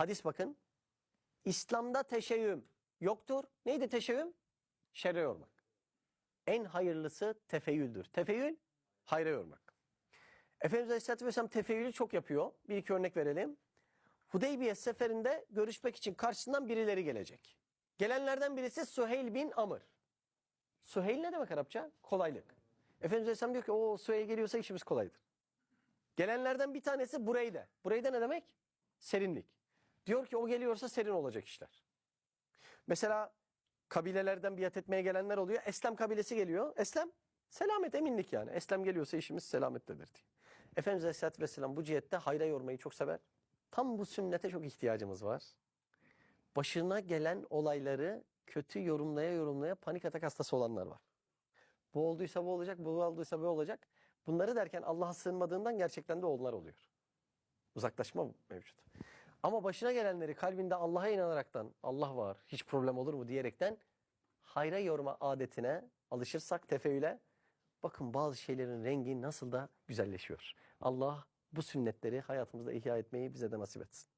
Hadis bakın. İslam'da teşeyyüm yoktur. Neydi teşeyyüm? Şerre yormak. En hayırlısı tefeyyüldür. Tefeyyül hayra yormak. Efendimiz Aleyhisselatü Vesselam tefeyyülü çok yapıyor. Bir iki örnek verelim. Hudeybiye seferinde görüşmek için karşısından birileri gelecek. Gelenlerden birisi Süheyl bin Amr. Süheyl ne demek Arapça? Kolaylık. Efendimiz Aleyhisselam diyor ki o Süheyl geliyorsa işimiz kolaydır. Gelenlerden bir tanesi Bureyde. Bureyde ne demek? Serinlik. Diyor ki o geliyorsa serin olacak işler. Mesela kabilelerden biat etmeye gelenler oluyor. Eslem kabilesi geliyor. Eslem selamet eminlik yani. Eslem geliyorsa işimiz selamettedir diyor. Efendimiz Aleyhisselatü Vesselam bu cihette hayra yormayı çok sever. Tam bu sünnete çok ihtiyacımız var. Başına gelen olayları kötü yorumlaya yorumlaya panik atak hastası olanlar var. Bu olduysa bu olacak, bu olduysa bu olacak. Bunları derken Allah'a sığınmadığından gerçekten de onlar oluyor. Uzaklaşma mevcut. Ama başına gelenleri kalbinde Allah'a inanaraktan Allah var, hiç problem olur mu diyerekten hayra yorma adetine alışırsak tefeüle bakın bazı şeylerin rengi nasıl da güzelleşiyor. Allah bu sünnetleri hayatımızda ihya etmeyi bize de nasip etsin.